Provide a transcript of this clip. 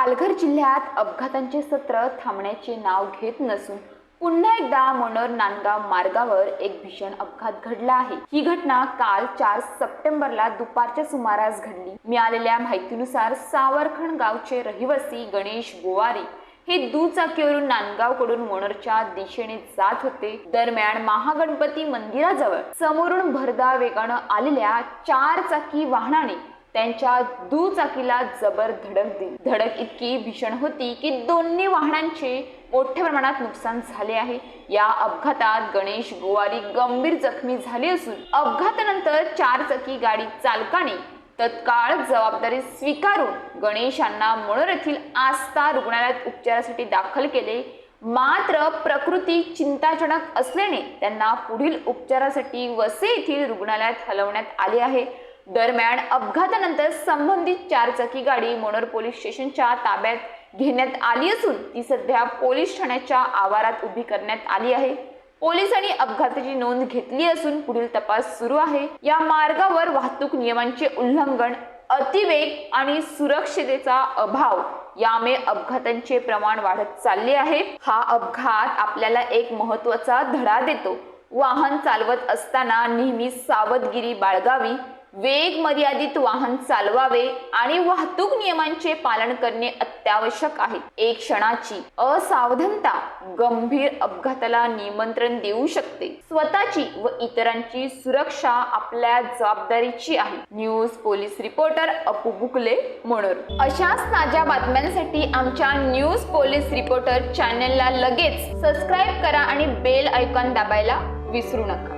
पालघर जिल्ह्यात अपघातांचे सत्र थांबण्याचे नाव घेत नसून पुन्हा एकदा मनोर नांदगाव मार्गावर एक भीषण अपघात घडला आहे. ही घटना काल चार सप्टेंबरला दुपारच्या सुमारास घडली. मिळालेल्या माहितीनुसार सावरखंड गावचे रहिवासी गणेश गोवारी हे दुचाकीवरून नांदगावकडून मनोरच्या दिशेने जात होते. दरम्यान महागणपती मंदिराजवळ समोरून भरदा वेगानं आलेल्या चार चाकी वाहनाने त्यांच्या दुचाकीला जबर धडक दिली. धडक इतकी भीषण होती की दोन्ही वाहनांचे मोठ्या प्रमाणात नुकसान झाले आहे. या अपघातात गणेश गोवारी गंभीर जखमी झाले असून अपघातानंतर चार चाकी गाडी चालकाने तत्काळ जबाबदारी स्वीकारून गणेशांना मनोर येथील आस्था रुग्णालयात उपचारासाठी दाखल केले. मात्र प्रकृती चिंताजनक असल्याने त्यांना पुढील उपचारासाठी वसे येथील रुग्णालयात हलवण्यात आले आहे. दरम्यान अपघातानंतर संबंधित चारचाकी गाडी मोनोर पोलीस स्टेशनच्या ताब्यात घेण्यात आली असून ती सध्या पोलीस ठाण्याच्या आवारात उभी करण्यात आली आहे. पोलिसांनी अपघाताची नोंद घेतली असून पुढील तपास सुरू आहे. या मार्गावर वाहतूक नियमांचे उल्लंघन अतिवेग आणि सुरक्षितेचा अभाव यामुळे अपघातांचे प्रमाण वाढत चालले आहे. हा अपघात आपल्याला एक महत्त्वाचा धडा देतो. वाहन चालवत असताना नेहमी सावधगिरी बाळगावी. वेग मर्यादित वाहन चालवावे आणि वाहतूक नियमांचे पालन करणे अत्यावश्यक आहे. एक क्षणाची असावधानता गंभीर अपघाताला निमंत्रण देऊ शकते. स्वतःची व इतरांची सुरक्षा आपल्या जबाबदारीची आहे. News police reporter Apu Bukle Manor. अशाच ताज्या बातम्यांसाठी आमच्या न्यूज पोलीस रिपोर्टर चॅनलला लगेच सबस्क्राईब करा आणि बेल ऐकॉन दाबायला विसरू नका.